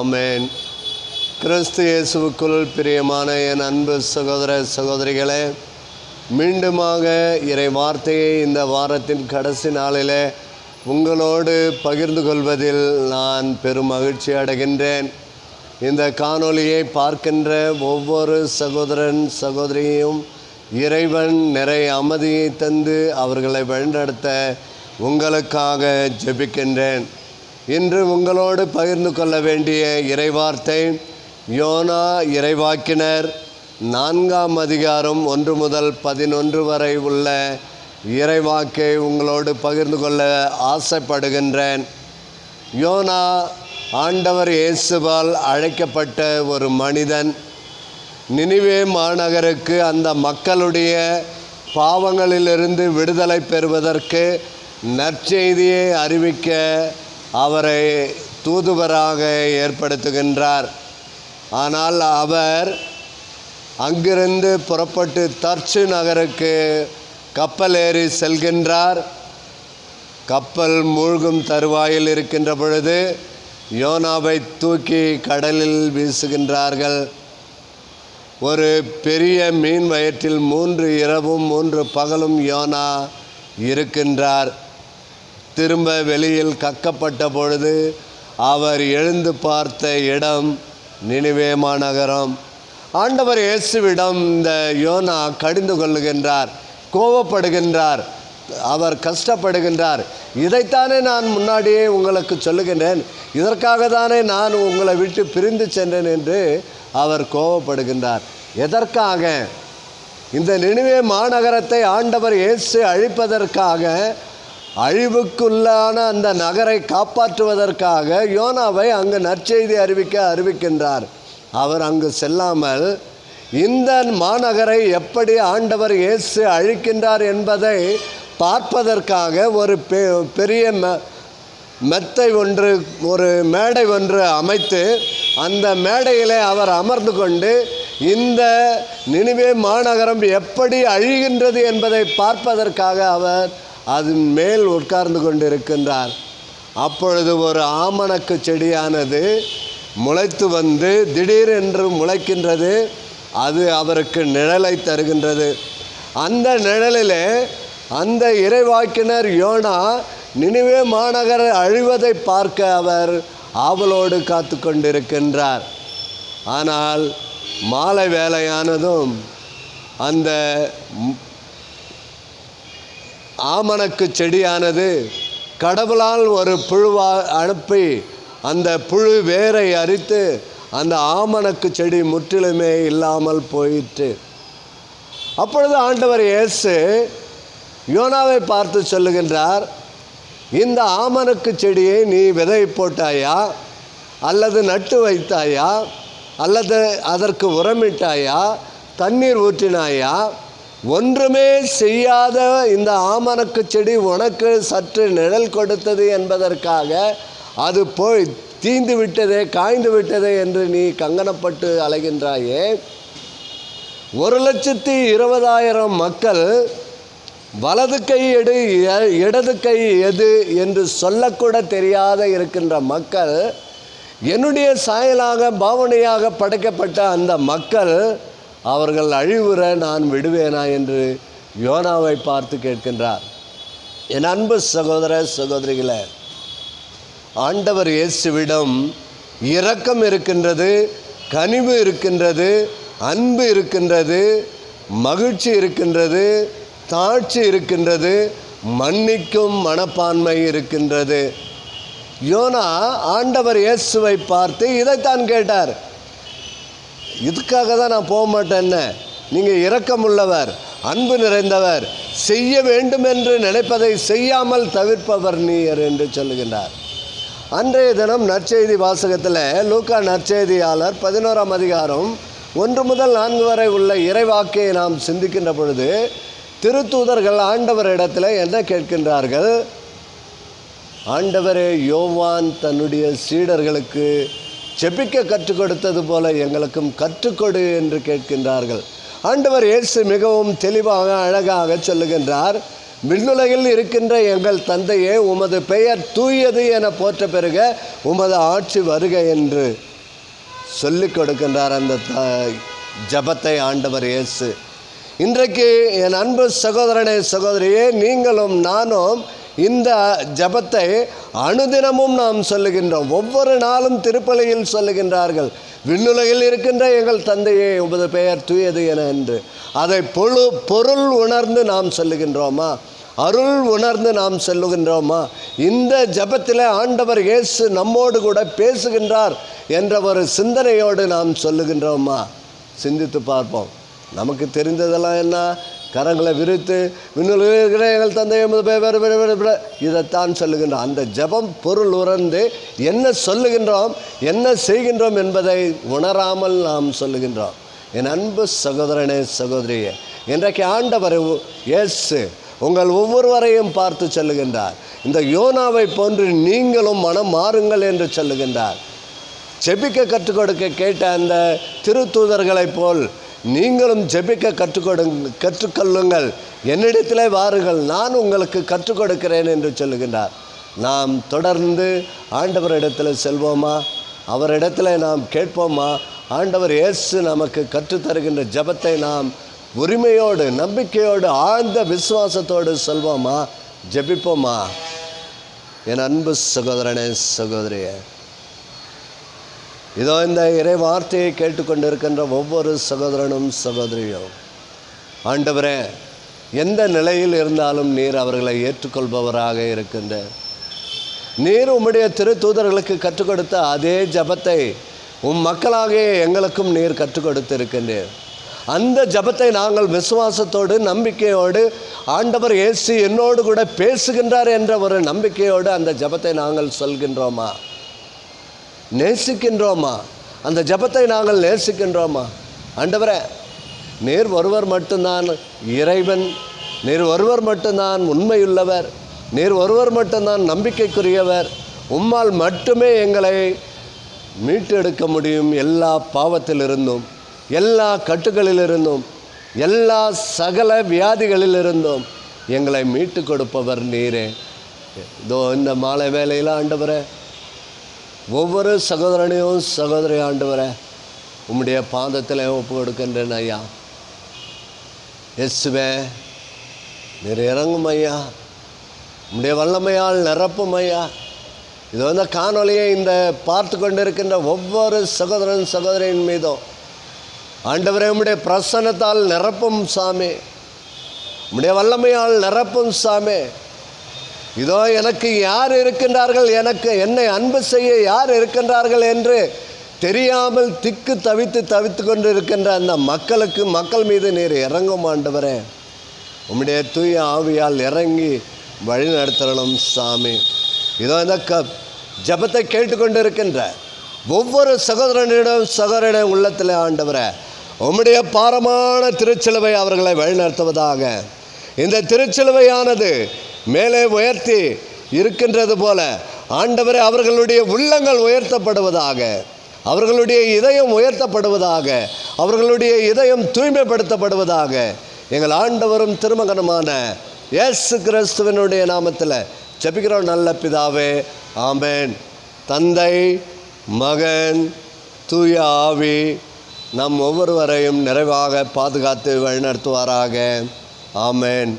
ஆமேன். கிறிஸ்து இயேசுவுக்குள் பிரியமான என் அன்பு சகோதர சகோதரிகளே மீண்டுமாக இறை வார்த்தையை இந்த வாரத்தின் கடைசி நாளிலே உங்களோடு பகிர்ந்து கொள்வதில் நான் பெரும் மகிழ்ச்சி அடைகின்றேன். இந்த காணொளியை பார்க்கின்ற ஒவ்வொரு சகோதரன் சகோதரியும் இறைவன் நிறைய அமைதியை தந்து அவர்களை வழிநடத்த உங்களுக்காக ஜெபிக்கின்றேன். இன்று உங்களோடு பகிர்ந்து கொள்ள வேண்டிய இறைவார்த்தை யோனா இறைவாக்கினர். நான்காம் அதிகாரம் ஒன்று முதல் பதினொன்று வரை உள்ள இறைவாக்கை உங்களோடு பகிர்ந்து கொள்ள ஆசைப்படுகின்றேன். யோனா ஆண்டவர் இயேசுவால் அழைக்கப்பட்ட ஒரு மனிதன். நினிவே மாநகருக்கு அந்த மக்களுடைய பாவங்களிலிருந்து விடுதலை பெறுவதற்கு நற்செய்தியை அறிவிக்க அவரை தூதுவராக ஏற்படுத்துகின்றார். ஆனால் அவர் அங்கிருந்து புறப்பட்டு தர்ச்சு நகருக்கு கப்பல் ஏறி செல்கின்றார். கப்பல் மூழ்கும் தருவாயில் இருக்கின்ற பொழுது யோனாவை தூக்கி கடலில் வீசுகின்றார்கள். ஒரு பெரிய மீன் வயிற்றில் மூன்று இரவும் மூன்று பகலும் யோனா இருக்கின்றார். திரும்ப வெளியில் கக்கப்பட்ட பொழுது அவர் எழுந்து பார்த்த இடம் நினிவே மாநகரம். ஆண்டவர் இயேசுவிடம் இந்த யோனா கடிந்து கொள்ளுகின்றார் கோவப்படுகின்றார் அவர் கஷ்டப்படுகின்றார். இதைத்தானே நான் முன்னாடியே உங்களுக்கு சொல்லுகின்றேன். இதற்காக தானே நான் உங்களை விட்டு பிரிந்து சென்றேன் என்று அவர் கோவப்படுகின்றார் எதற்காக? இந்த நினைவே மாநகரத்தை ஆண்டவர் இயேசு அழிப்பதற்காக அழிவுக்குள்ளான அந்த நகரை காப்பாற்றுவதற்காக யோனாவை அங்கு நற்செய்தி அறிவிக்க அறிவிக்கின்றார். அவர் அங்கு செல்லாமல் இந்த மாநகரை எப்படி ஆண்டவர் இயேசு அழிக்கின்றார் என்பதை பார்ப்பதற்காக ஒரு பெ பெரிய ம மெத்தை ஒன்று ஒரு மேடை ஒன்று அமைத்து அந்த மேடையிலே அவர் அமர்ந்து கொண்டு இந்த நினைவே மாநகரம் எப்படி அழிகின்றது என்பதை பார்ப்பதற்காக அவர் அதன் மேல் உட்கார்ந்து கொண்டிருக்கின்றார். அப்பொழுது ஒரு ஆமணக்கு செடியானது முளைத்து வந்து திடீரென்று முளைக்கின்றது. அது அவருக்கு நிழலை தருகின்றது. அந்த நிழலிலே அந்த இறைவாக்கினர் யோனா நினைவே மாநகர அழிவதை பார்க்க அவர் ஆவலோடு காத்து கொண்டிருக்கின்றார். ஆனால் மாலை வேலையானதும் அந்த ஆமணக்கு செடியானது கடவுளால் ஒரு புழுவா அனுப்பி அந்த புழு வேரை அரித்து அந்த ஆமணக்கு செடி முற்றிலுமே இல்லாமல் போயிற்று. அப்பொழுது ஆண்டவர் இயேசு யோனாவை பார்த்து சொல்லுகின்றார் இந்த ஆமணக்கு செடியை நீ விதை போட்டாயா? அல்லது நட்டு வைத்தாயா? அல்லது அதற்கு உரமிட்டாயா? தண்ணீர் ஊற்றினாயா? ஒன்றுமே செய்யாத இந்த ஆமணக்கு செடி உனக்கு சற்று நிழல் கொடுத்தது என்பதற்காக அது போய் தீந்து விட்டதே காய்ந்து விட்டதே என்று நீ கங்கனப்பட்டு அலைகின்றாயே. ஒரு லட்சத்தி இருபதாயிரம் மக்கள் வலது கை எடு எ- இடது கை எது என்று சொல்லக்கூட தெரியாத இருக்கின்ற மக்கள் என்னுடைய சாயலாக பாவனையாக படைக்கப்பட்ட அந்த மக்கள் அவர்கள் அழிவுற நான் விடுவேனா என்று யோனாவை பார்த்து கேட்கின்றார். என் அன்பு சகோதர சகோதரிகளை ஆண்டவர் இயேசுவிடம் இரக்கம் இருக்கின்றது கனிவு இருக்கின்றது அன்பு இருக்கின்றது மகிழ்ச்சி இருக்கின்றது தாழ்ச்சி இருக்கின்றது மன்னிக்கும் மனப்பான்மை இருக்கின்றது. யோனா ஆண்டவர் இயேசுவை பார்த்து இதைத்தான் கேட்டார். இதுக்காக தான் நான் போக மாட்டேன்னு நீங்கள் இரக்கமுள்ளவர் அன்பு நிறைந்தவர் செய்ய வேண்டும் என்று நினைப்பதை செய்யாமல் தவிர்ப்பவர் நீர் என்று சொல்லுகின்றார். அன்றைய தினம் நற்செய்தி வாசகத்தில் லூக்கா நற்செய்தியாளர் பதினோராம் அதிகாரம் ஒன்று முதல் நான்கு வரை உள்ள இறைவாக்கையை நாம் சிந்திக்கின்ற பொழுது திருத்தூதர்கள் ஆண்டவரிடத்தில் என்ன கேட்கின்றார்கள்? ஆண்டவரே யோவான் தன்னுடைய சீடர்களுக்கு ஜெபிக்க கற்றுக் கொடுத்தது போல எங்களுக்கும் கற்றுக்கொடு என்று கேட்கின்றார்கள். ஆண்டவர் இயேசு மிகவும் தெளிவாக அழகாக சொல்லுகின்றார் விண்ணுலகில் இருக்கின்ற எங்கள் தந்தையே உமது பெயர் தூயது என போற்ற பெருக உமது ஆட்சி வருக என்று சொல்லிக் கொடுக்கின்றார் அந்த த ஜபத்தை ஆண்டவர் இயேசு. இன்றைக்கு என் அன்பு சகோதரனே சகோதரியே நீங்களும் நானும் இந்த ஜபத்தை அனுதினமும் நாம் சொல்லுகின்றோம். ஒவ்வொரு நாளும் திருப்பலியில் சொல்லுகின்றார்கள். விண்ணுலகில் இருக்கின்ற எங்கள் தந்தையே உமது பெயர் தூயது என என்று. அதை பொழு பொருள் உணர்ந்து நாம் சொல்லுகின்றோமா? அருள் உணர்ந்து நாம் சொல்லுகின்றோமா? இந்த ஜபத்தில் ஆண்டவர் இயேசு நம்மோடு கூட பேசுகின்றார் என்ற ஒரு சிந்தனையோடு நாம் சொல்லுகின்றோமா? சிந்தித்து பார்ப்போம். நமக்கு தெரிந்ததெல்லாம் என்ன? கரங்களை விரித்து விண்ணுலகில் இருக்கிற எங்கள் தந்தை எமது இதைத்தான் சொல்லுகின்றோம் அந்த ஜெபம் பொருள் உணர்ந்து என்ன சொல்லுகின்றோம் என்ன செய்கின்றோம் என்பதை உணராமல் நாம் சொல்லுகின்றோம். என் அன்பு சகோதரனே சகோதரியே இன்றைக்கு ஆண்டவர் இயேசு உங்கள் ஒவ்வொருவரையும் பார்த்து சொல்லுகின்றார். இந்த யோனாவை போன்று நீங்களும் மனம் மாறுங்கள் என்று சொல்லுகின்றார். செபிக்க கற்றுக் கொடுக்க கேட்ட அந்த திருத்தூதர்களைப் போல் நீங்களும் ஜெபிக்க கற்றுக்கொடுங்க கற்றுக்கொள்ளுங்கள். என்னிடத்திலே வாருங்கள். நான் உங்களுக்கு கற்றுக் கொடுக்கிறேன் என்று சொல்லுகின்றார். நாம் தொடர்ந்து ஆண்டவரிடத்தில் செல்வோமா? அவரிடத்தில் நாம் கேட்போமா? ஆண்டவர் இயேசு நமக்கு கற்றுத்தருகின்ற ஜெபத்தை நாம் உரிமையோடு நம்பிக்கையோடு ஆழ்ந்த விசுவாசத்தோடு செல்வோமா? ஜபிப்போமா? என் அன்பு சகோதரனே சகோதரியே இதோ இந்த இறை வார்த்தையை கேட்டுக்கொண்டிருக்கின்ற ஒவ்வொரு சகோதரனும் சகோதரியும். ஆண்டவரே எந்த நிலையில் இருந்தாலும் நீர் அவர்களை ஏற்றுக்கொள்பவராக இருக்கின்ற நீர் உம்முடைய திருத்தூதர்களுக்கு கற்றுக் கொடுத்த அதே ஜபத்தை உம் மக்களாகிய எங்களுக்கும் நீர் கற்றுக் கொடுத்திருக்கின்றீர் அந்த ஜபத்தை நாங்கள் விசுவாசத்தோடு நம்பிக்கையோடு ஆண்டவர் இயேசு என்னோடு கூட பேசுகின்றார் என்ற ஒரு நம்பிக்கையோடு அந்த ஜபத்தை நாங்கள் சொல்கின்றோமா? நேசிக்கின்றோமா? அந்த ஜபத்தை நாங்கள் நேசிக்கின்றோமா? ஆண்டவரே நீர் ஒருவர் மட்டும்தான் இறைவன். நீர் ஒருவர் மட்டும்தான் உண்மையுள்ளவர். நீர் ஒருவர் மட்டும்தான் நம்பிக்கைக்குரியவர். உம்மால் மட்டுமே எங்களை மீட்டெடுக்க முடியும் எல்லா பாவத்திலிருந்தும் எல்லா கட்டுகளிலிருந்தும் எல்லா சகல வியாதிகளிலிருந்தும் எங்களை மீட்டு கொடுப்பவர் நீரே. இதோ இந்த மாலை வேலையில் ஆண்டவரே ஒவ்வொரு சகோதரனையும் சகோதரி ஆண்டவரை உம்முடைய பாதத்தில் ஒப்பு கொடுக்கின்றேன் ஐயா. எஸ்வே நீர் இறங்கும் ஐயா. உம்முடைய வல்லமையால் நிரப்பும் ஐயா. இது வந்து காணொலியை இந்த பார்த்து கொண்டிருக்கின்ற ஒவ்வொரு சகோதரன் சகோதரியின் மீதும் ஆண்டவரே உம்முடைய பிரசன்னத்தால் நிரப்பும் சாமி. உம்முடைய வல்லமையால் நிரப்பும் சாமி. இதோ எனக்கு யார் இருக்கின்றார்கள்? எனக்கு என்னை அன்பு செய்ய யார் இருக்கின்றார்கள் என்று தெரியாமல் திக்கு தவித்து தவித்து கொண்டு இருக்கின்ற அந்த மக்களுக்கு மக்கள் மீது நீர் இறங்கும் ஆண்டவரே. உம்முடைய தூய ஆவியால் இறங்கி வழி நடத்தணும் சாமி. இதோ இந்த க ஜபத்தை கேட்டுக்கொண்டு இருக்கின்ற ஒவ்வொரு சகோதரனிடம் சகோதரன உள்ளத்தில் ஆண்டவரே உம்முடைய பாரமான திருச்சிலுவை அவர்களை வழிநடத்துவதாக இந்த திருச்சிலுவையானது மேலே உயர்த்தி இருக்கின்றது போல ஆண்டவரே அவர்களுடைய உள்ளங்கள் உயர்த்தப்படுவதாக அவர்களுடைய இதயம் உயர்த்தப்படுவதாக அவர்களுடைய இதயம் தூய்மைப்படுத்தப்படுவதாக எங்கள் ஆண்டவரும் திருமகனுமான இயேசு கிறிஸ்துவனுடைய நாமத்தில் ஜபிக்கிறோம். நல்ல பிதாவே ஆமேன். தந்தை மகன் தூய ஆவி நம் ஒவ்வொருவரையும் நிறைவாக பாதுகாத்து வழிநடத்துவாராக. ஆமென்.